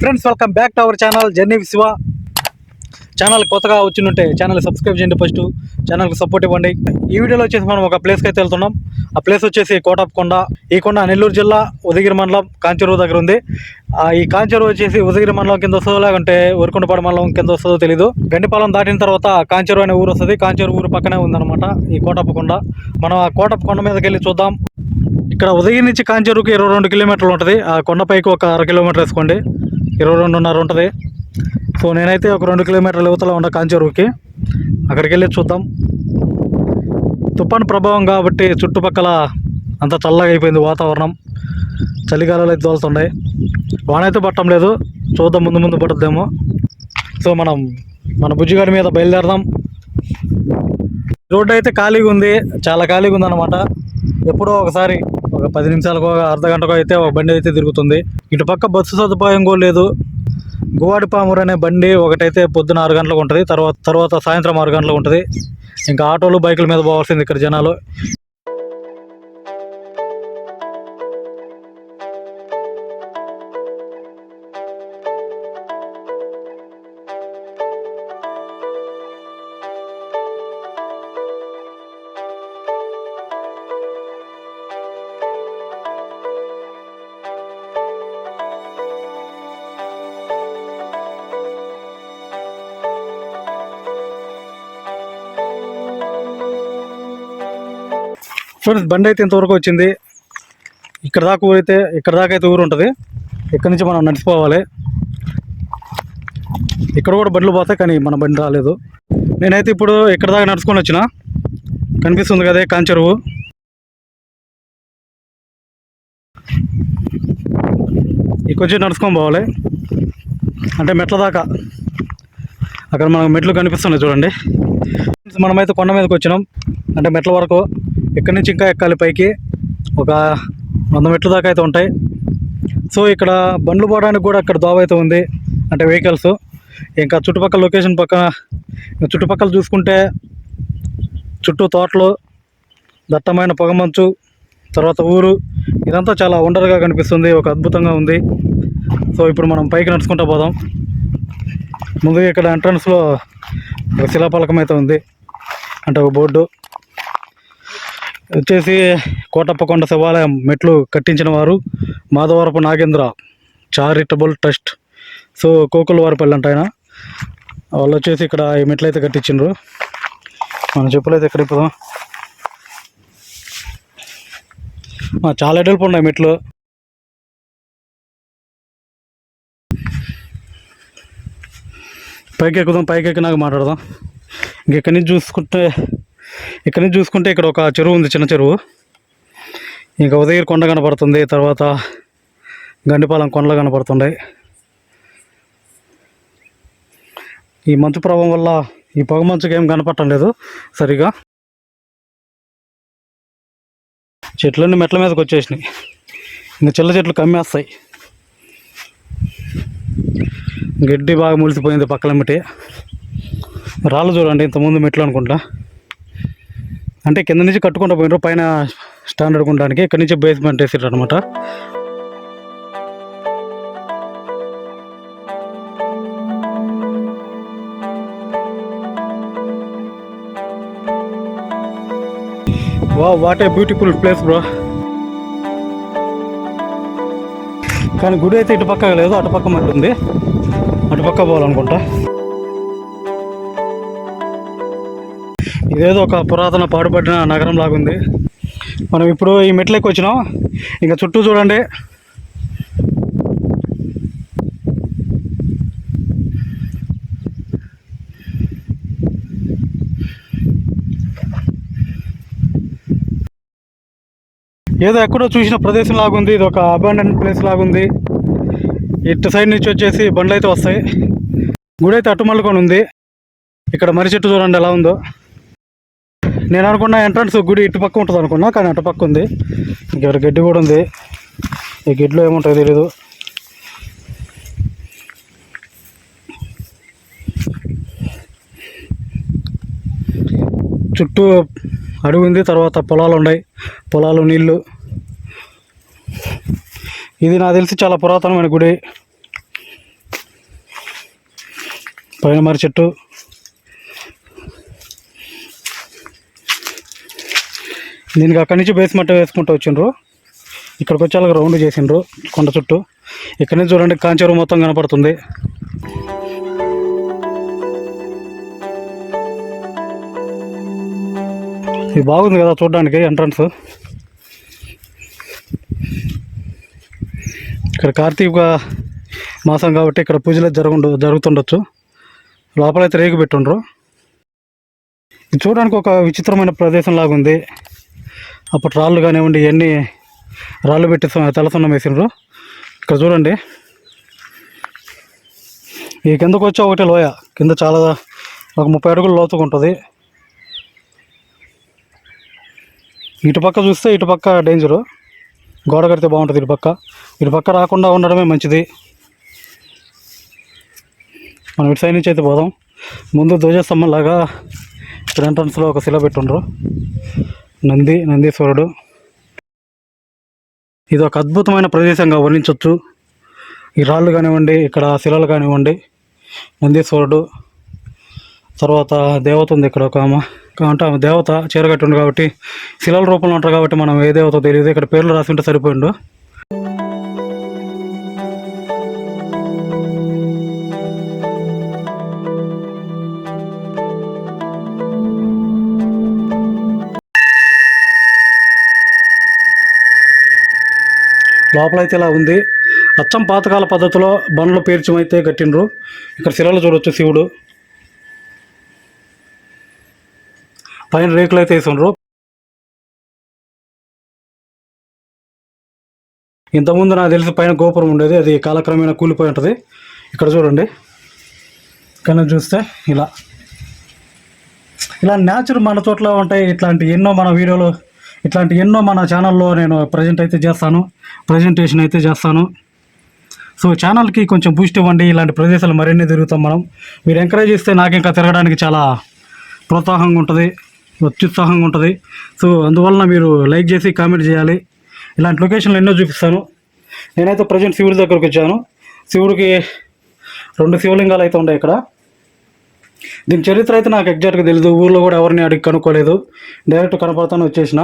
Friends welcome back to our channel journey Shiva channel కొత్తగా వచ్చిందంటే channel subscribe చేయండి first ఛానల్కి సపోర్ట్ ఇవ్వండి. ఈ వీడియోలో వచ్చేసి మనం ఒక ప్లేస్కి అయితే వెళ్తున్నాం. ఆ ప్లేస్ వచ్చేసి కోటప్ కొండ. ఈ కొండ నెల్లూరు జిల్లా ఉదగిరి మండలం కాంచెరువు దగ్గర ఉంది. ఈ కాంచెరువు వచ్చేసి ఉదగిరి మండలం కింద వస్తుందో లేకుంటే ఊరుకొండపాడు మండలం కింద వస్తుందో తెలియదు గండిపాలెం దాటిన తర్వాత కాంచెరువు అనే ఊరు వస్తుంది. కాంచెరు ఊరు పక్కనే ఉందన్నమాట ఈ కోటప్ప కొండ. మనం ఆ కోటప్ప కొండ మీదకి వెళ్ళి చూద్దాం. ఇక్కడ ఉదయం నుంచి కాంచేరుకి ఇరవై రెండు కిలోమీటర్లు ఉంటుంది. ఆ కొండపైకి ఒక అర కిలోమీటర్ వేసుకోండి. ఇరవై రెండున్నర ఉంటుంది. సో నేనైతే ఒక రెండు కిలోమీటర్ల యువతలో ఉన్న కాంచేరుకి. అక్కడికి వెళ్ళి చూద్దాం. తుఫాన్ ప్రభావం కాబట్టి చుట్టుపక్కల అంత చల్లగా అయిపోయింది వాతావరణం. చలికాలాలు అయితే తోలుతున్నాయి. వాన అయితే పట్టడం లేదు. చూద్దాం ముందు ముందు పడుద్దేమో. సో మనం మన బుజ్జిగాడి మీద బయలుదేరదాం. రోడ్డు అయితే ఖాళీగా ఉంది. చాలా ఖాళీగా ఉంది ఎప్పుడో ఒకసారి ఒక పది నిమిషాలకు ఒక అర్ధ గంటకు అయితే ఒక బండి అయితే తిరుగుతుంది. ఇటు పక్క బస్సు సదుపాయం కూడా లేదు. గువాడిపామూరు అనే బండి ఒకటైతే పొద్దున ఆరు గంటలకు ఉంటుంది. తర్వాత తర్వాత సాయంత్రం ఆరు గంటలకు ఉంటుంది. ఇంకా ఆటోలు బైకుల మీద పోవాల్సింది ఇక్కడ జనాలు. చూడండి బండి అయితే ఇంతవరకు వచ్చింది. ఇక్కడ దాకా ఊరైతే ఇక్కడ దాకా అయితే ఊరు ఉంటుంది. ఇక్కడ నుంచి మనం నడిచిపోవాలి. ఇక్కడ కూడా బండ్లు పోతాయి కానీ మన బండి రాలేదు. నేనైతే ఇప్పుడు ఇక్కడ దాకా నడుచుకొని వచ్చిన. కనిపిస్తుంది కదే కాంచెరువు ఇక్కడ వచ్చి నడుచుకొని పోవాలి. అంటే మెట్ల దాకా. అక్కడ మనకు మెట్లు కనిపిస్తున్నాయి చూడండి. మనమైతే కొండ మీదకి వచ్చినాం. అంటే మెట్ల వరకు ఇక్కడ నుంచి ఇంకా ఎక్కాలి పైకి. ఒక వంద మెట్ల దాకా అయితే ఉంటాయి. సో ఇక్కడ బండ్లు పోవడానికి కూడా అక్కడ దోవ అయితే ఉంది. అంటే వెహికల్స్ ఇంకా చుట్టుపక్కల లొకేషన్ పక్కన చుట్టుపక్కల చూసుకుంటే చుట్టూ తోటలు దట్టమైన పొగమంచు తర్వాత ఊరు. ఇదంతా చాలా వండర్గా కనిపిస్తుంది. ఒక అద్భుతంగా ఉంది. సో ఇప్పుడు మనం పైకి నడుచుకుంటూ పోదాం. ముందుగా ఇక్కడ ఎంట్రన్స్లో ఒక శిలాపలకం అయితే ఉంది. అంటే ఒక బోర్డు. వచ్చేసి కోటప్పకొండ శివాలయం మెట్లు కట్టించిన వారు Madhavarapu Nagendra charitable trust. So Kokulavaripalli అంట ఆయన. వాళ్ళు వచ్చేసి ఇక్కడ ఈ మెట్లు అయితే కట్టించిండ్రు. మన చెప్పులైతే ఇక్కడ ఎక్కడ ఇప్పుడు చాలా ఎడల్పు ఉన్నాయి మెట్లు. పైకి ఎక్కుదాం పైకి ఎక్కినాక మాట్లాడదాం. ఇంకెక్కడి నుంచి చూసుకుంటే ఇక్కడ నుంచి చూసుకుంటే ఇక్కడ ఒక చెరువు ఉంది చిన్న చెరువు. ఇంకా ఉదయగిరి కొండ కనపడుతుంది తర్వాత గండిపాలెం కొండలు కనపడుతున్నాయి. ఈ మంచు ప్రభావం వల్ల ఈ పొగ మంచుకి ఏం కనపడటం లేదు సరిగా. చెట్లన్నీ మెట్ల మీదకి వచ్చేసినాయి. ఇంకా చిల్ల చెట్లు కమ్మేస్తాయి. గడ్డి బాగా ములిసిపోయింది పక్కలమ్మటి రాళ్ళు చూడండి ఇంతకుముందు మెట్లు అనుకుంటా. అంటే కింద నుంచి కట్టుకుంటూ పోయినారు పైన స్టాండర్డ్ ఉండడానికి. ఇక్కడ నుంచి బేస్మెంట్ వేసారు అనమాట వా what a beautiful place bro కానీ గుడి అయితే ఇటు పక్క లేదు అటు పక్క మట్టి ఉంది. అటు పక్క పోవాలనుకుంటా. ఇదేదో ఒక పురాతన పాడుపడిన నగరం లాగుంది. మనం ఇప్పుడు ఈ మెట్లకి వచ్చినాం. ఇంకా చుట్టూ చూడండి. ఏదో ఎక్కడో చూసిన ప్రదేశం లాగుంది. ఇది ఒక అబాండెంట్ ప్లేస్ లాగుంది. ఇటు సైడ్ నుంచి వచ్చేసి బండ్లు అయితే వస్తాయి. గుడి అయితే అట్టుమల్లుకొని ఉంది. ఇక్కడ మర్రి చెట్టు చూడండి ఎలా ఉందో. నేను అనుకున్న ఎంట్రన్స్ గుడి ఇటు పక్క ఉంటుంది అనుకున్నా కానీ అటు పక్క ఉంది. ఇక్కడ గడ్డి కూడా ఉంది. ఈ గడ్డిలో ఏముంటాయో తెలీదు. చుట్టూ అడవి ఉంది తర్వాత పొలాలు ఉన్నాయి. పొలాలు నీళ్ళు ఇది నాకు తెలిసి చాలా పురాతనమైన గుడి. పైన మరి చెట్టు. దీనికి అక్కడి నుంచి బేస్మెంట్ వేసుకుంటూ వచ్చిండ్రు. ఇక్కడికి వచ్చి అలాగ రౌండ్ చేసిండ్రు కొండ చుట్టూ. ఇక్కడి నుంచి చూడండి కాంచెరు మొత్తం కనపడుతుంది. ఇది బాగుంది కదా చూడడానికి ఎంట్రన్స్ ఇక్కడ కార్తీక మాసం కాబట్టి ఇక్కడ పూజలు జరుగుండు జరుగుతుండొచ్చు. లోపలైతే రేగు పెట్టుండ్రు. ఇది చూడడానికి ఒక విచిత్రమైన ప్రదేశం లాగుంది అప్పుడు రాళ్ళు కానివ్వండి ఇవన్నీ రాళ్ళు పెట్టి తలసున్నం వేసినారు ఇక్కడ చూడండి. ఈ కిందకు వచ్చి ఒకటే లోయ. కింద చాలా ఒక ముప్పై అడుగులు లోతుగా ఉంటుంది. ఇటు పక్క చూస్తే ఇటుపక్క డేంజరు గోడ కడితే బాగుంటుంది ఇటు పక్క. ఇటు పక్క రాకుండా ఉండడమే మంచిది. మనం ఇటు సైడ్ నుంచి అయితే పోదాం. ముందు ధ్వజస్తంభం లాగా ఇక్కడ ఎంట్రన్స్లో ఒక శిల పెట్టుండ్రు. నంది నందీశ్వరుడు. ఇది ఒక అద్భుతమైన ప్రదేశంగా వర్ణించవచ్చు ఈ రాళ్ళు కానివ్వండి ఇక్కడ శిలలు కానివ్వండి నందీశ్వరుడు తర్వాత దేవత ఉంది ఇక్కడ ఒక ఆమె. అంటే ఆమె దేవత చీరగట్టి ఉంది కాబట్టి శిలల రూపంలో ఉంటారు కాబట్టి మనం ఏ దేవత తెలియదు. ఇక్కడ పేర్లు రాసి ఉంటే సరిపోయిండు. లోపలైతే ఇలా ఉంది. అచ్చం పాతకాల పద్ధతిలో బండ్లు పేర్చమైతే కట్టిండ్రు. ఇక్కడ శిలలు చూడొచ్చు శివుడు. పైన రేకులు అయితే వేసిండ్రు. ఇంతకుముందు నాకు తెలిసి పైన గోపురం ఉండేది. అది కాలక్రమేణా కూలిపోయి ఉంటుంది. ఇక్కడ చూడండి. ఇక్కడ చూస్తే ఇలా. ఇలా న్యాచురల్ మన చోట్ల ఉంటాయి. ఇట్లాంటి ఎన్నో మన వీడియోలు ఇట్లాంటి ఎన్నో మన ఛానల్లో నేను ప్రజెంట్ అయితే చేస్తాను. ప్రజెంటేషన్ అయితే చేస్తాను. సో ఛానల్కి కొంచెం బూస్ట్ ఇవ్వండి. ఇలాంటి ప్రదేశాలు మరిన్ని తిరుగుతాం మనం. మీరు ఎంకరేజ్ చేస్తే నాకు ఇంకా తిరగడానికి చాలా ప్రోత్సాహంగా ఉంటుంది. అత్యుత్సాహంగా ఉంటుంది. సో అందువలన మీరు లైక్ చేసి కామెంట్ చేయాలి. ఇలాంటి లొకేషన్లు ఎన్నో చూపిస్తాను. నేనైతే ప్రజెంట్ శివుడి దగ్గరకు వచ్చాను. శివుడికి రెండు శివలింగాలు అయితే ఉన్నాయి ఇక్కడ. దీని చరిత్ర అయితే నాకు ఎగ్జాక్ట్గా తెలియదు ఊళ్ళో కూడా ఎవరిని అడిగి కనుక్కోలేదు. డైరెక్ట్ కనపడతాను వచ్చేసిన.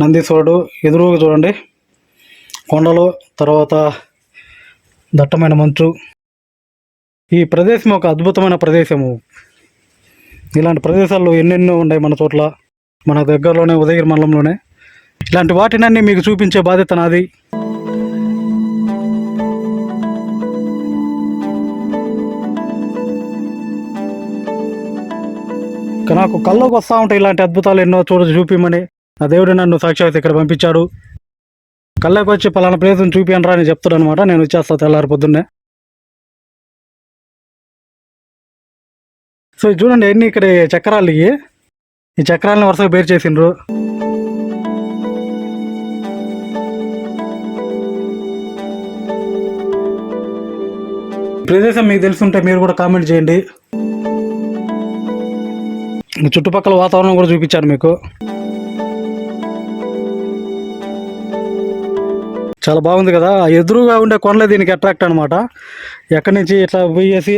నందీశ్వరుడు ఎదురుగా చూడండి. కొండలు తర్వాత దట్టమైన మంచు. ఈ ప్రదేశం ఒక అద్భుతమైన ప్రదేశము. ఇలాంటి ప్రదేశాలు ఎన్నెన్నో ఉన్నాయి మన చోట్ల మన దగ్గరలోనే ఉదయగిరి మండలంలోనే. ఇలాంటి వాటినన్నీ మీకు చూపించే బాధ్యత నాది. నాకు కళ్ళకు వస్తూ ఉంటాయి ఇలాంటి అద్భుతాలు ఎన్నో చూడ చూపిమని నా దేవుడు నన్ను సాక్షాత్ ఇక్కడ పంపించాడు. కళ్ళకి వచ్చి పలానా ప్రదేశం చూపియండి అని చెప్తాడు అనమాట నేను వచ్చేస్తా తెల్లారి పొద్దున్నే. సో చూడండి ఎన్ని ఇక్కడ చక్రాలు ఇవి ఈ చక్రాలను వరుసగా పేరు చేసిండ్రు. ప్రదేశం మీకు తెలుసుంటే మీరు కూడా కామెంట్ చేయండి. ఈ చుట్టుపక్కల వాతావరణం కూడా చూపించాను మీకు. చాలా బాగుంది కదా. ఎదురుగా ఉండే కొండలే దీనికి అట్రాక్ట్ అనమాట ఎక్కడి నుంచి ఇట్లా పోయేసి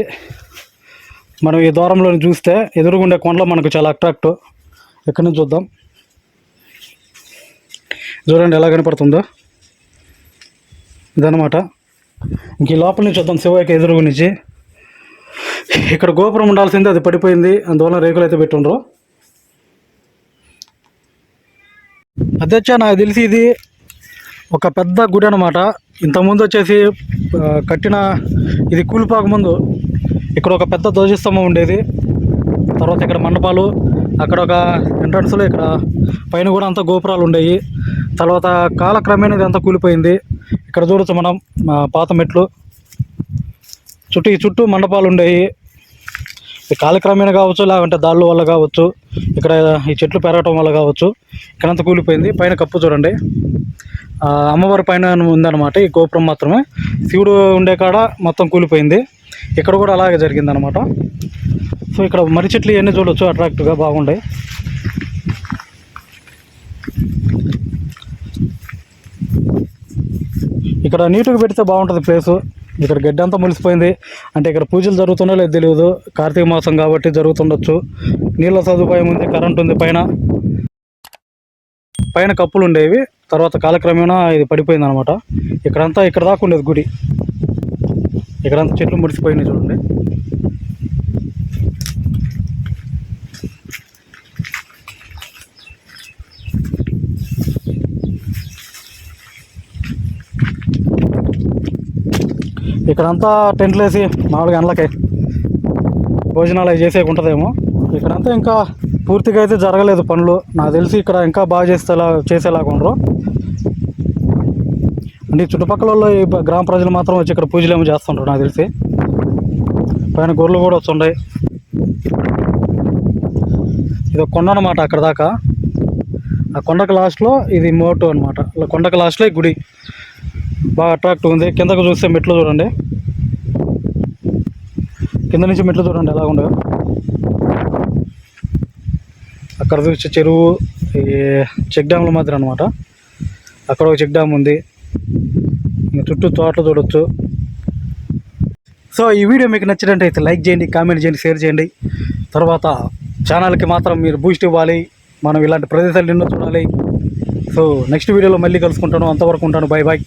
మనం ఈ దూరంలో చూస్తే ఎదురుగా ఉండే కొండలు మనకు చాలా అట్రాక్ట్ ఎక్కడి నుంచి చూద్దాం. చూడండి ఎలా కనపడుతుందో. ఇదనమాట ఇంక ఈ లోపల నుంచి చూద్దాం శివయ్యకి ఎదురుగా నుంచి. ఇక్కడ గోపురం ఉండాల్సింది అది పడిపోయింది. అందువల్ల రేకులు అయితే పెట్టుండ్రు. అధ్యక్ష నాకు తెలిసి ఇది ఒక పెద్ద గుడి అనమాట ఇంతకుముందు వచ్చేసి కట్టిన ఇది కూలిపోక ముందు ఇక్కడ ఒక పెద్ద ధ్వజస్తంభం ఉండేది. తర్వాత ఇక్కడ మండపాలు అక్కడ ఒక ఎంట్రన్స్లో ఇక్కడ పైన కూడా అంతా గోపురాలు ఉండేవి తర్వాత కాలక్రమేణా ఇది అంతా కూలిపోయింది. ఇక్కడ చూడొచ్చు మనం పాత మెట్లు. చుట్టూ ఈ చుట్టూ మండపాలు ఉండేవి ఈ కాలక్రమేణా కావచ్చు లేకుంటే దాళ్ళ వల్ల కావచ్చు ఇక్కడ ఈ చెట్లు పెరగటం వల్ల కావచ్చు ఇక్కడంతా కూలిపోయింది. పైన కప్పు చూడండి. అమ్మవారి పైన ఉందన్నమాట. ఈ గోపురం మాత్రమే. శివుడు ఉండే కాడ మొత్తం కూలిపోయింది. ఇక్కడ కూడా అలాగే జరిగింది అనమాట సో ఇక్కడ మర్రి చెట్లు ఇవన్నీ చూడొచ్చు. అట్రాక్టివ్గా బాగుంటాయి ఇక్కడ నీటుగా పెడితే బాగుంటుంది ప్లేసు. ఇక్కడ గడ్డి అంతా ములిసిపోయింది. అంటే ఇక్కడ పూజలు జరుగుతుందో లేదు తెలియదు. కార్తీక మాసం కాబట్టి జరుగుతుండొచ్చు. నీళ్ళ సదుపాయం ఉంది కరెంట్ ఉంది పైన. పైన కప్పులు ఉండేవి. తర్వాత కాలక్రమేణా ఇది పడిపోయింది అనమాట ఇక్కడంతా ఇక్కడ దాకా ఉండేది గుడి. ఇక్కడంతా చెట్లు ముడిసిపోయినాయి చూడండి. ఇక్కడంతా టెంట్లు వేసి మామూలుగా ఎండలకి భోజనాలు అవి చేసేకి ఉంటుందేమో. ఇక్కడంతా ఇంకా పూర్తిగా అయితే జరగలేదు పనులు. నాకు తెలిసి ఇక్కడ ఇంకా బాగా చేసేలా చేసేలాగా ఉండరు. అంటే చుట్టుపక్కల ఈ గ్రామ ప్రజలు మాత్రం వచ్చి ఇక్కడ పూజలు ఏమో చేస్తుంటారు నాకు తెలిసి. పైన గొర్రెలు కూడా వస్తుంటాయి ఇది ఒక కొండ అనమాట అక్కడ దాకా. ఆ కొండకు లాస్ట్లో ఇది మోటు అనమాట కొండకు లాస్ట్లో ఈ గుడి. బాగా అట్రాక్టివ్ ఉంది. కిందకు చూస్తే మెట్లు చూడండి. కింద నుంచి మెట్లు చూడండి ఎలా ఉండవు అక్కడ చూసే చెరువు ఈ చెక్ డ్యామ్ల మాత్రం అనమాట అక్కడ ఒక చెక్ డ్యామ్ ఉంది. చుట్టూ తోటలు చూడొచ్చు. సో ఈ వీడియో మీకు నచ్చినట్టయితే లైక్ చేయండి కామెంట్ చేయండి షేర్ చేయండి. తర్వాత ఛానల్కి మాత్రం మీరు బూస్ట్ ఇవ్వాలి. మనం ఇలాంటి ప్రదేశాలు ఎన్నో చూడాలి. సో నెక్స్ట్ వీడియోలో మళ్ళీ కలుసుకుంటాను. అంతవరకు ఉంటాను. Bye bye